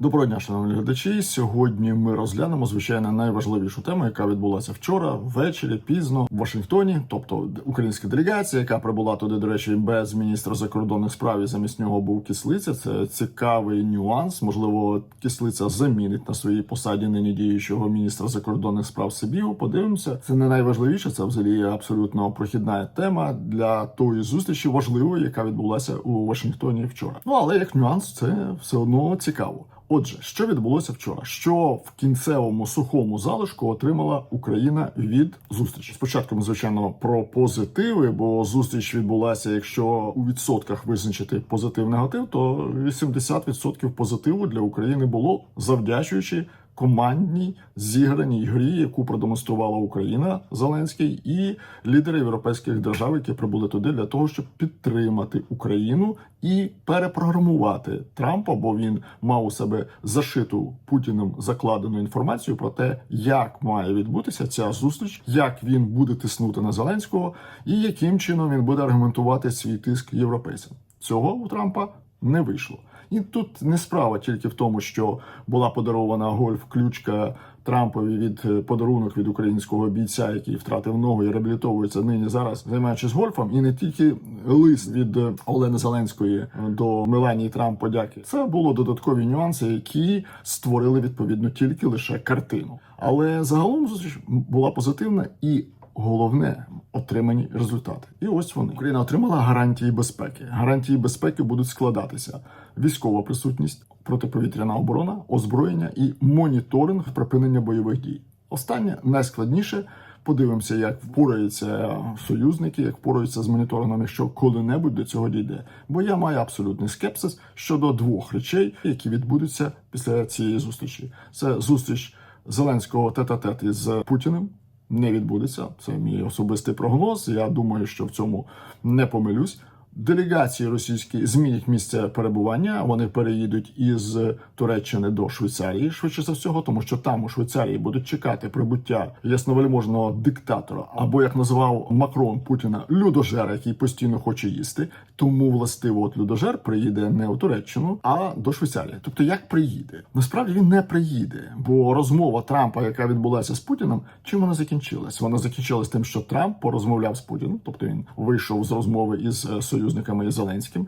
Доброго дня, шановні глядачі. Сьогодні ми розглянемо звичайно найважливішу тему, яка відбулася вчора ввечері, пізно в Вашингтоні, тобто українська делегація, яка прибула туди, до речі, без міністра закордонних справ і замість нього був кислиця. Це цікавий нюанс. Можливо, кислиця замінить на своїй посаді нині діючого міністра закордонних справ Сибігу. Подивимося, це не найважливіше. Це взагалі абсолютно прохідна тема для тої зустрічі важливої, яка відбулася у Вашингтоні вчора. Ну але як нюанс, це все одно цікаво. Отже, що відбулося вчора? Що в кінцевому сухому залишку отримала Україна від зустрічі? Спочатку ми звичайно про позитиви, бо зустріч відбулася. Якщо у відсотках визначити позитив негатив, то 80% позитиву для України було завдячуючи командній зіграній грі, яку продемонструвала Україна Зеленський і лідери європейських держав, які прибули туди для того, щоб підтримати Україну і перепрограмувати Трампа, бо він мав у себе зашиту Путіним закладену інформацію про те, як має відбутися ця зустріч, як він буде тиснути на Зеленського, і яким чином він буде аргументувати свій тиск європейцям. Цього у Трампа не вийшло. І тут не справа тільки в тому, що була подарована гольф-ключка Трампові від е, подарунок від українського бійця, який втратив ногу і реабілітовується нині зараз, займаючись гольфом, і не тільки лист від е, Олени Зеленської до Меланії Трамп подяки. Це було додаткові нюанси, які створили відповідно тільки лише картину. Але загалом зустріч була позитивна і головне отримані результати. І ось вони Україна отримала гарантії безпеки. Гарантії безпеки будуть складатися: військова присутність, протиповітряна оборона, озброєння і моніторинг припинення бойових дій. Останнє найскладніше. Подивимося, як впораються союзники, як впораються з моніторингом, якщо коли-небудь до цього дійде. Бо я маю абсолютний скепсис щодо двох речей, які відбудуться після цієї зустрічі. Це зустріч Зеленського тет-а-тет із Путіним не відбудеться. Це мій особистий прогноз. Я думаю, що в цьому не помилюсь. Делегації російські змінять місце перебування. Вони переїдуть із Туреччини до Швейцарії, швидше за всього, тому що там у Швейцарії будуть чекати прибуття ясновельможного диктатора, або як називав Макрон Путіна людожера, який постійно хоче їсти. Тому властиво от людожер приїде не у Туреччину, а до Швейцарії. Тобто, як приїде? Насправді він не приїде, бо розмова Трампа, яка відбулася з Путіним, чим вона закінчилась? Вона закінчилась тим, що Трамп порозмовляв з Путіним, тобто він вийшов з розмови із е, союзниками і Зеленським.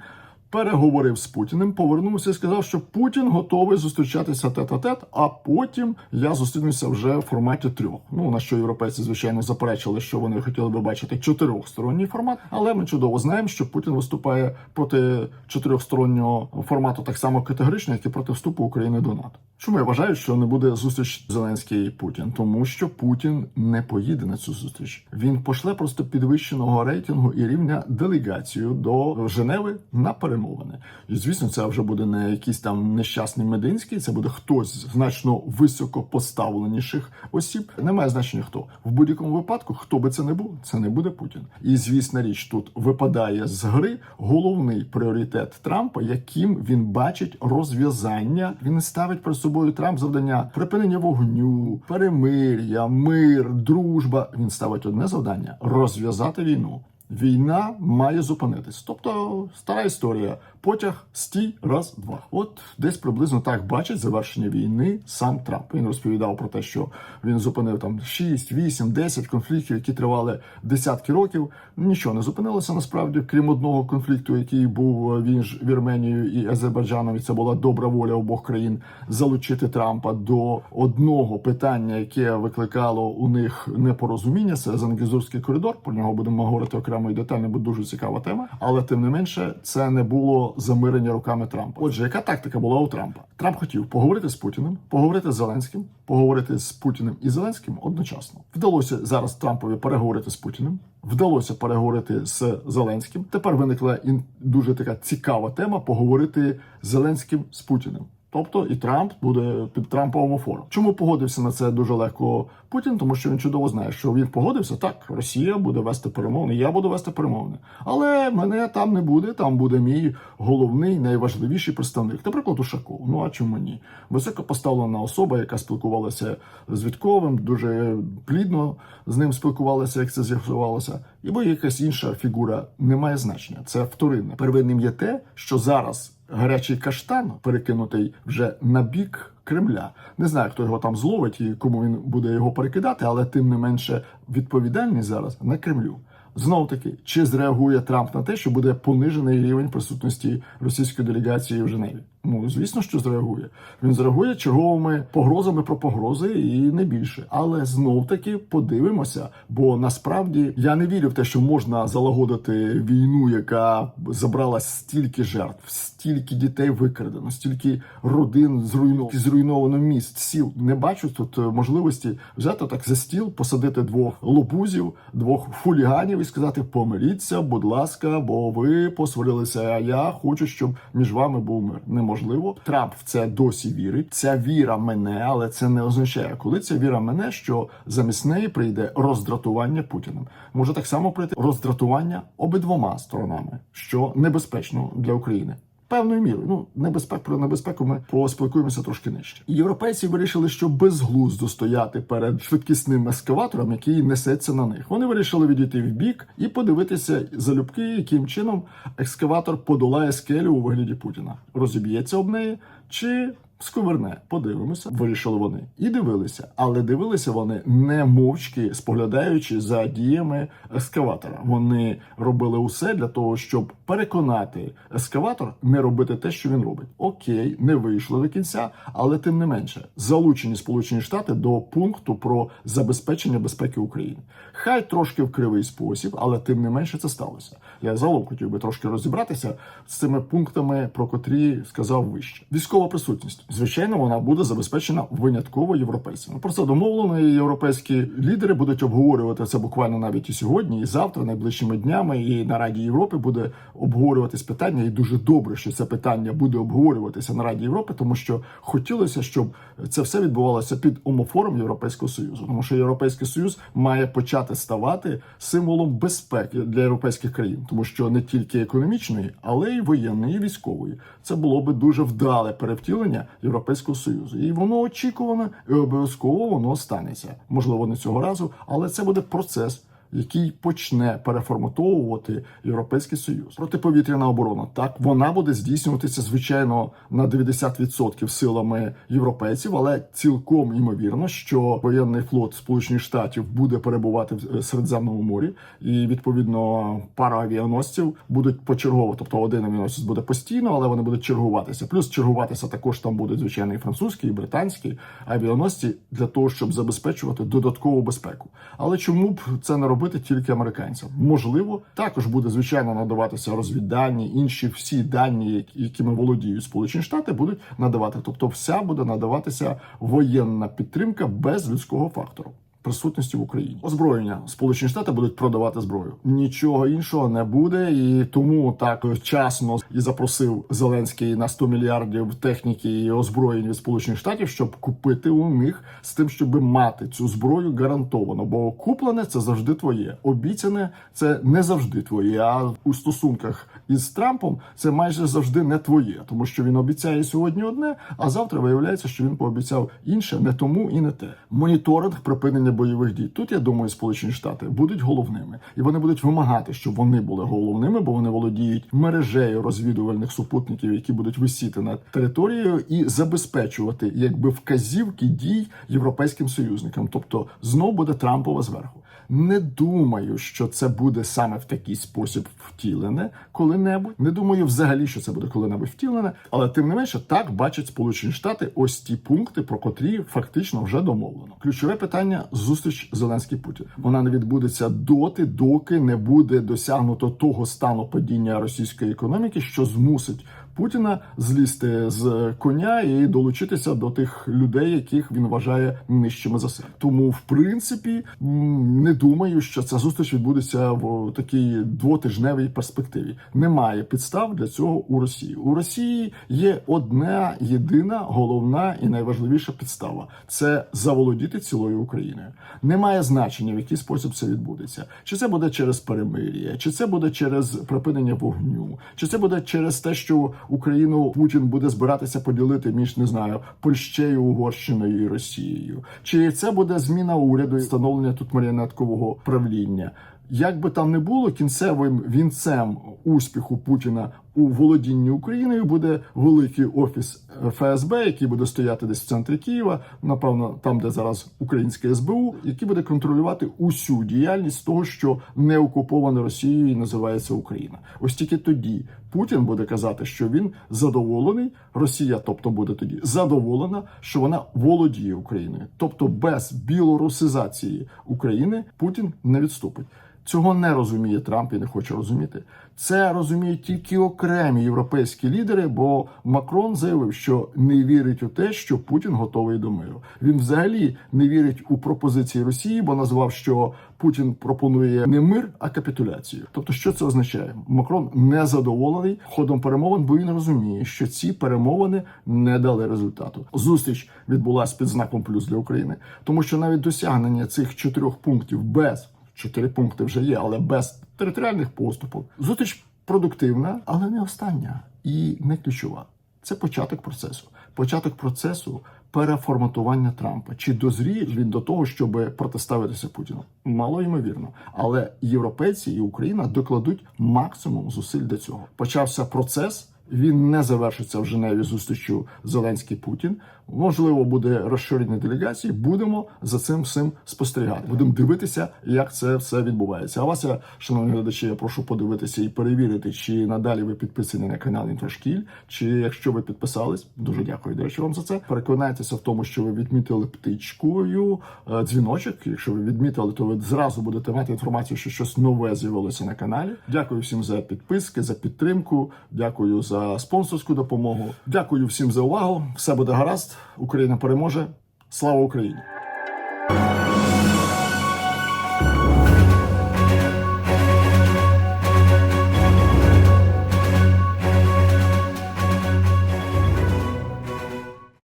Переговорив з Путіним, повернувся і сказав, що Путін готовий зустрічатися тет-а-тет, а потім я зустрінуся вже в форматі трьох. Ну на що європейці звичайно заперечили, що вони хотіли би бачити чотирьохсторонній формат. Але ми чудово знаємо, що Путін виступає проти чотирьохстороннього формату так само категорично, як і проти вступу України до НАТО. Чому я вважаю, що не буде зустріч Зеленський і Путін? Тому що Путін не поїде на цю зустріч. Він пошле просто підвищеного рейтингу і рівня делегацію до Женеви на перемовини. І звісно, це вже буде не якийсь там нещасний мединський, це буде хтось з значно високо поставленіших осіб. Немає значення хто в будь-якому випадку, хто би це не був, це не буде Путін. І звісна річ тут випадає з гри головний пріоритет Трампа, яким він бачить розв'язання. Він ставить перед собою Трамп завдання припинення вогню, перемир'я, мир, дружба. Він ставить одне завдання розв'язати війну. Війна має зупинитись. Тобто стара історія. Потяг стій, раз, два. От десь приблизно так бачить завершення війни сам Трамп. Він розповідав про те, що він зупинив там 6, 8, 10 конфліктів, які тривали десятки років. Нічого не зупинилося насправді, крім одного конфлікту, який був між Вірменією і Азербайджаном. І це була добра воля обох країн залучити Трампа до одного питання, яке викликало у них непорозуміння. Це Зангізурський коридор. Про нього будемо говорити окремо і детально, бо дуже цікава тема. Але тим не менше, це не було замирення руками Трампа. Отже, яка тактика була у Трампа? Трамп хотів поговорити з Путіним, поговорити з Зеленським, поговорити з Путіним і Зеленським одночасно. Вдалося зараз Трампові переговорити з Путіним. Вдалося переговорити з Зеленським. Тепер виникла дуже така цікава тема поговорити з Зеленським з Путіним. Тобто і Трамп буде під Трамповому форум. Чому погодився на це дуже легко Путін? Тому що він чудово знає, що він погодився. Так, Росія буде вести перемовини, я буду вести перемовини. Але мене там не буде. Там буде мій головний, найважливіший представник. Наприклад, Ушаков. Ну а чому ні? Високо поставлена особа, яка спілкувалася з Вітковим, дуже плідно з ним спілкувалася, як це з'ясувалося. Або якась інша фігура не має значення. Це вторинне. Первинним є те, що зараз гарячий каштан, перекинутий вже на бік Кремля. Не знаю, хто його там зловить і кому він буде його перекидати, але тим не менше відповідальність зараз на Кремлю. Знов таки, чи зреагує Трамп на те, що буде понижений рівень присутності російської делегації в Женеві? Ну звісно, що зреагує. Він зреагує черговими погрозами про погрози і не більше. Але знов таки подивимося, бо насправді я не вірю в те, що можна залагодити війну, яка забрала стільки жертв, стільки дітей викрадено, стільки родин зруйновано, зруйновано міст, сіл. Не бачу тут е, можливості взяти так за стіл, посадити двох лобузів, двох хуліганів і сказати: помиріться, будь ласка, бо ви посварилися. А я хочу, щоб між вами був мир. Неможливо. Трамп в це досі вірить. Ця віра мене, але це не означає, коли ця віра мене, що замість неї прийде роздратування Путіним. Може так само прийти роздратування обидвома сторонами, що небезпечно для України. Певною мірою, ну небезпек про небезпеку ми поспілкуємося трошки нижче. Європейці вирішили, що безглуздо стояти перед швидкісним ескаватором, який несеться на них. Вони вирішили відійти в бік і подивитися залюбки, яким чином екскаватор подолає скелю у вигляді Путіна, розіб'ється об неї чи сковерне. Подивимося, вирішили вони і дивилися, але дивилися вони не мовчки, споглядаючи за діями ескаватора. Вони робили усе для того, щоб переконати ескаватор не робити те, що він робить. Окей, не вийшло до кінця, але тим не менше залучені Сполучені Штати до пункту про забезпечення безпеки України. Хай трошки в кривий спосіб, але тим не менше це сталося. Я залом хотів би трошки розібратися з цими пунктами, про котрі сказав вище. Військова присутність. Звичайно, вона буде забезпечена винятково європейцями. Про це домовлено. і Європейські лідери будуть обговорювати це буквально навіть і сьогодні, і завтра, найближчими днями. І на Раді Європи буде обговорюватись питання. І дуже добре, що це питання буде обговорюватися на Раді Європи, тому що хотілося, щоб це все відбувалося під омофором Європейського союзу, тому що Європейський Союз має почати ставати символом безпеки для європейських країн, тому що не тільки економічної, але й воєнної, і військової. Це було би дуже вдале перевтілення Європейського союзу, і воно очікувано і обов'язково воно станеться. Можливо, не цього разу, але це буде процес. Який почне переформатовувати європейський союз протиповітряна оборона, так вона буде здійснюватися звичайно на 90% силами європейців, але цілком ймовірно, що воєнний флот Сполучених Штатів буде перебувати в е, Середземному морі, і відповідно пара авіаносців будуть почергово. Тобто один авіаносець буде постійно, але вони будуть чергуватися. Плюс чергуватися також там будуть звичайно і французькі, і британські авіаносці для того, щоб забезпечувати додаткову безпеку. Але чому б це не робити тільки американцям? Можливо, також буде звичайно надаватися розвіддані, інші всі дані, якими володіють Сполучені Штати, будуть надавати. Тобто, вся буде надаватися воєнна підтримка без людського фактору. Присутності в Україні озброєння Сполучені Штати будуть продавати зброю. Нічого іншого не буде, і тому так вчасно і запросив Зеленський на 100 мільярдів техніки і озброєнь від Сполучених Штатів, щоб купити у них з тим, щоб мати цю зброю гарантовано. Бо куплене це завжди твоє. Обіцяне це не завжди твоє. А у стосунках із Трампом це майже завжди не твоє, тому що він обіцяє сьогодні одне, а завтра виявляється, що він пообіцяв інше, не тому і не те. Моніторинг припинення бойових дій. Тут я думаю, Сполучені Штати будуть головними, і вони будуть вимагати, щоб вони були головними, бо вони володіють мережею розвідувальних супутників, які будуть висіти над територією, і забезпечувати якби вказівки дій європейським союзникам. Тобто знов буде Трампова зверху. Не думаю, що це буде саме в такий спосіб втілене коли-небудь. Не думаю взагалі, що це буде коли-небудь втілене, але тим не менше так бачать Сполучені Штати ось ті пункти, про котрі фактично вже домовлено. Ключове питання зустріч Зеленський Путін. Вона не відбудеться доти, доки не буде досягнуто того стану падіння російської економіки, що змусить. Путіна злізти з коня і долучитися до тих людей, яких він вважає нижчими за себе. Тому, в принципі, не думаю, що ця зустріч відбудеться в такій двотижневій перспективі. Немає підстав для цього у Росії. У Росії є одна єдина головна і найважливіша підстава це заволодіти цілою Україною. Немає значення, в який спосіб це відбудеться. Чи це буде через перемир'я, чи це буде через припинення вогню, чи це буде через те, що Україну Путін буде збиратися поділити між не знаю Польщею, Угорщиною і Росією, чи це буде зміна уряду і встановлення тут маріонеткового правління. Як би там не було, кінцевим вінцем успіху Путіна у володінні Україною буде великий офіс ФСБ, який буде стояти десь в центрі Києва, напевно, там, де зараз українське СБУ, який буде контролювати усю діяльність того, що не окупована Росією і називається Україна. Ось тільки тоді Путін буде казати, що він задоволений. Росія, тобто, буде тоді задоволена, що вона володіє Україною, тобто без білорусизації України Путін не відступить. Цього не розуміє Трамп і не хоче розуміти. Це розуміють тільки окремі європейські лідери, бо Макрон заявив, що не вірить у те, що Путін готовий до миру. Він взагалі не вірить у пропозиції Росії, бо назвав, що Путін пропонує не мир, а капітуляцію. Тобто, що це означає? Макрон не задоволений ходом перемовин, бо він розуміє, що ці перемовини не дали результату. Зустріч відбулася під знаком плюс для України, тому що навіть досягнення цих чотирьох пунктів без чотири пункти вже є, але без територіальних поступок. Зустріч продуктивна, але не остання і не ключова. Це початок процесу. Початок процесу переформатування Трампа. Чи дозріє він до того, щоб протиставитися Путіну? Мало ймовірно. Але європейці і Україна докладуть максимум зусиль для цього. Почався процес. Він не завершиться в Женеві зустрічю Зеленський Путін. Можливо, буде розширення делегації. Будемо за цим всім спостерігати. Будемо дивитися, як це все відбувається. А вас, я, шановні глядачі, я прошу подивитися і перевірити, чи надалі ви підписані на канал Інфошкіль, чи якщо ви підписались, дуже дякую. До речі, вам за це. Переконайтеся в тому, що ви відмітили птичкою е, дзвіночок. Якщо ви відмітили, то ви зразу будете мати інформацію, що щось нове з'явилося на каналі. Дякую всім за підписки, за підтримку. Дякую за спонсорську допомогу. Дякую всім за увагу. Все буде гаразд. Україна переможе. Слава Україні!